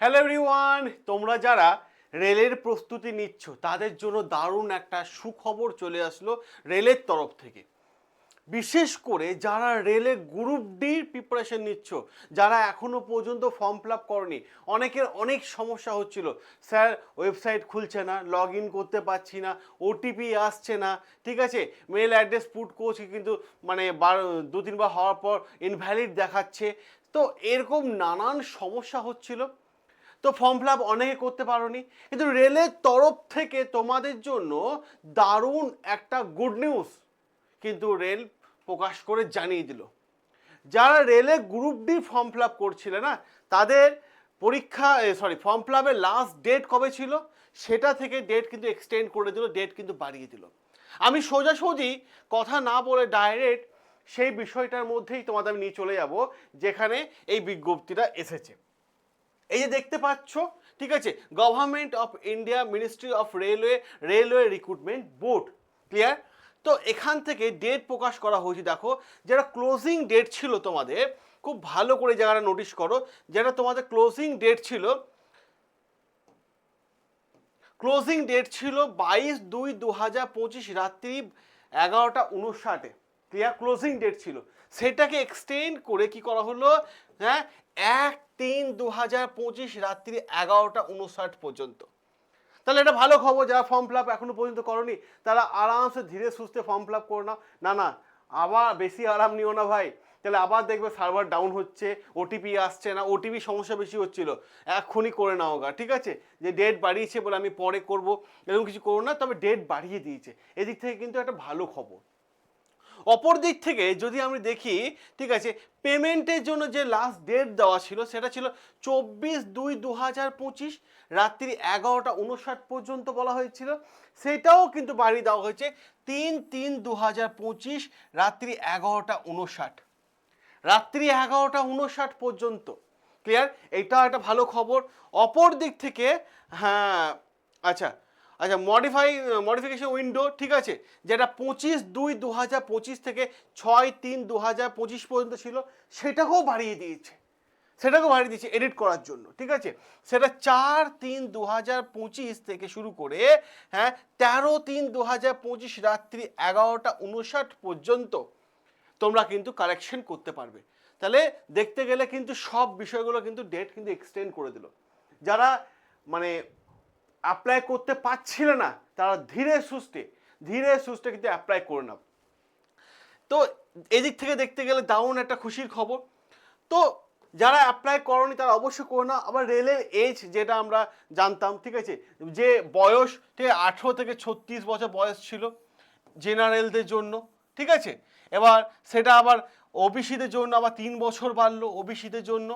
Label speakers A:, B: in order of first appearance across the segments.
A: Hello everyone তোমরা যারা রেলের প্রস্তুতি নিচ্ছ, তাদের জন্য দারুণ একটা সুখবর চলে আসলো রেলের তরফ থেকে। বিশেষ করে যারা রেলে গ্রুপ ডির প্রিপারেশন নিচ্ছ, যারা এখনও পর্যন্ত ফর্ম ফিল আপ করনি, অনেকের অনেক সমস্যা হচ্ছিল। স্যার ওয়েবসাইট খুলছে না লগ ইন করতে পারছি না ওটিপি আসছে না, ঠিক আছে? মেল অ্যাড্রেস পুট করছি কিন্তু মানে বার দু তিনবার হওয়ার পর ইনভ্যালিড দেখাচ্ছে। তো এরকম নানান সমস্যা হচ্ছিল। তো ফর্ম ফিল আপ অনেকে করতে পারোনি। কিন্তু রেলের তরফ থেকে তোমাদের জন্য দারুণ একটা গুড নিউজ কিন্তু রেল প্রকাশ করে জানিয়ে দিল। যারা রেলে group D form fill up করছিলে না, তাদের পরীক্ষা সরি ফর্ম ফিল আপের লাস্ট ডেট কবে ছিল, সেটা থেকে ডেট কিন্তু এক্সটেন্ড করে দিল ডেট কিন্তু বাড়িয়ে দিল। আমি সোজাসুজি কথা না বলে ডাইরেক্ট সেই বিষয়টার মধ্যেই তোমাদের আমি নিয়ে চলে যাব, যেখানে এই বিজ্ঞপ্তিটা এসেছে। এই যে দেখতে পাচ্ছ, ঠিক আছে government of India ministry of railway railway recruitment board clear তো এখান থেকে ডেট প্রকাশ করা হয়েছে, দেখো যেটা ক্লোজিং ডেট ছিল তোমাদের, খুব ভালো করে জায়গাটা নোটিশ করো যেটা তোমাদের ক্লোজিং ডেট ছিল ক্লোজিং ডেট ছিল বাইশ দুই দু হাজার পঁচিশ রাত্রি এগারোটা উনষাটে। ক্লিয়ার ক্লোজিং ডেট ছিল। সেটাকে এক্সটেন্ড করে কি করা হলো? হ্যাঁ এক তিন দু হাজার পঁচিশ রাত্রি এগারোটা উনষাট পর্যন্ত। তাহলে এটা ভালো খবর, যারা ফর্ম ফিল আপ এখনও পর্যন্ত করনি, তারা আরামসে ধীরে সুস্থে ফর্ম ফিল আপ করে নাও। না না, আবার বেশি আরাম নিও না ভাই। তাহলে আবার দেখবে সার্ভার ডাউন হচ্ছে ওটিপি আসছে না ওটিপি সমস্যা বেশি হচ্ছিল। এক্ষুনি করে নাও গা, ঠিক আছে? যে ডেট বাড়িয়েছে বলে আমি পরে করব, এরকম কিছু করো না, তবে ডেট বাড়িয়ে দিয়েছে। এদিক থেকে কিন্তু একটা ভালো খবর। অপর দিক থেকে যদি আমি দেখি, ঠিক আছে, পেমেন্টের জন্য যে লাস্ট ডেট দেওয়া ছিল, সেটা ছিল চব্বিশ দুই দু হাজার পঁচিশ, রাত্রি এগারোটা উনষাট পর্যন্ত বলা হয়েছিল। সেটাও কিন্তু বাড়িয়ে দেওয়া হয়েছে তিন তিন দু হাজার পঁচিশ, রাত্রি এগারোটা উনষাট রাত্রি এগারোটা উনষাট পর্যন্ত। ক্লিয়ার এইটাও একটা ভালো খবর। অপর দিক থেকে হ্যাঁ আচ্ছা আচ্ছা মডিফাই মডিফিকেশন উইন্ডো ঠিক আছে? যেটা পঁচিশ দুই দু হাজার পঁচিশ থেকে ছয় তিন দু হাজার পঁচিশ পর্যন্ত ছিল, সেটাকেও বাড়িয়ে দিয়েছে। সেটাকেও বাড়িয়ে দিয়েছে এডিট করার জন্য, ঠিক আছে? সেটা চার তিন দু হাজার পঁচিশ থেকে শুরু করে হ্যাঁ তেরো তিন দু হাজার পঁচিশ রাত্রি এগারোটা উনষাট পর্যন্ত তোমরা কিন্তু কারেকশন করতে পারবে। তাহলে দেখতে গেলে কিন্তু সব বিষয়গুলো কিন্তু ডেট কিন্তু এক্সটেন্ড করে দিল। যারা মানে অ্যাপ্লাই করতে পারছিল না, তারা ধীরে সুস্থে ধীরে সুস্থে কিন্তু অ্যাপ্লাই করে নাও। তো এদিক থেকে দেখতে গেলে দারুণ একটা খুশির খবর। তো যারা অ্যাপ্লাই করনি তারা অবশ্যই করে না আবার রেলের এজ যেটা আমরা জানতাম, ঠিক আছে? যে বয়স ঠিক আঠেরো থেকে ছত্রিশ বছর বয়স ছিল জেনারেলদের জন্য, ঠিক আছে? এবার সেটা আবার ওবিসিদের জন্য আবার তিন বছর বাড়লো ওবিসিদের জন্য।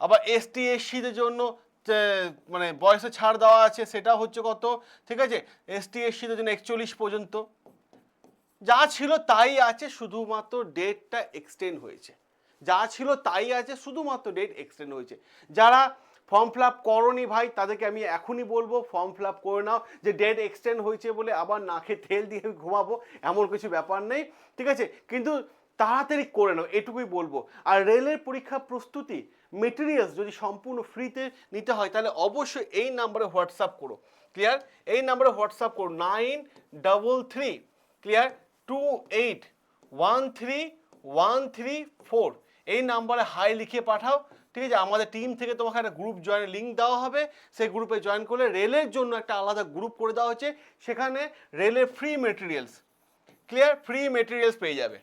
A: আবার এসটি এসসিদের জন্য মানে বয়সে ছাড় দেওয়া আছে, সেটা হচ্ছে কত? ঠিক আছে? এসটি এসসিদের জন্য একচল্লিশ পর্যন্ত। যা ছিল তাই আছে, শুধুমাত্র ডেটটা এক্সটেন্ড হয়েছে। যা ছিল তাই আছে, শুধুমাত্র ডেট এক্সটেন্ড হয়েছে। যারা ফর্ম ফিল আপ করনি ভাই, তাদেরকে আমি এখনই বলব ফর্ম ফিল আপ করে নাও, যে ডেট এক্সটেন্ড হয়েছে বলে আবার নাকে তেল দিয়ে আমি ঘুমাবো, এমন কিছু ব্যাপার নেই। ঠিক আছে? কিন্তু তাড়াতাড়ি করে নাও, এটুকুই বলব। আর রেলের পরীক্ষা প্রস্তুতি মেটেরিয়ালস যদি সম্পূর্ণ ফ্রিতে নিতে হয়, তাহলে অবশ্যই এই নাম্বারে হোয়াটসঅ্যাপ করো। ক্লিয়ার এই নাম্বারে হোয়াটসঅ্যাপ করো nine double three clear two eight one three one three four এই নাম্বারে হাই লিখে পাঠাও, ঠিক আছে? আমাদের টিম থেকে তোমাকে একটা গ্রুপ জয়েন লিঙ্ক দেওয়া হবে। সেই গ্রুপে জয়েন করলে রেলের জন্য একটা আলাদা গ্রুপ করে দেওয়া হচ্ছে সেখানে রেলের free materials clear free materials পেয়ে যাবে।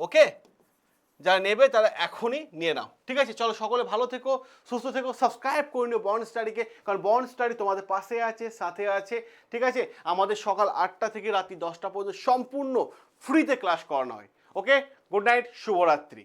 A: ওকে যারা নেবে তারা এখনই নিয়ে নাও। ঠিক আছে? চলো সকলে ভালো থেকো, সুস্থ থেকো সাবস্ক্রাইব করে নিও বন্ড স্টাডিকে কারণ বন্ড স্টাডি তোমাদের পাশে আছে, সাথে আছে। ঠিক আছে? আমাদের সকাল আটটা থেকে রাত্রি দশটা পর্যন্ত সম্পূর্ণ ফ্রিতে ক্লাস করানো হয়। ওকে গুড নাইট শুভরাত্রি।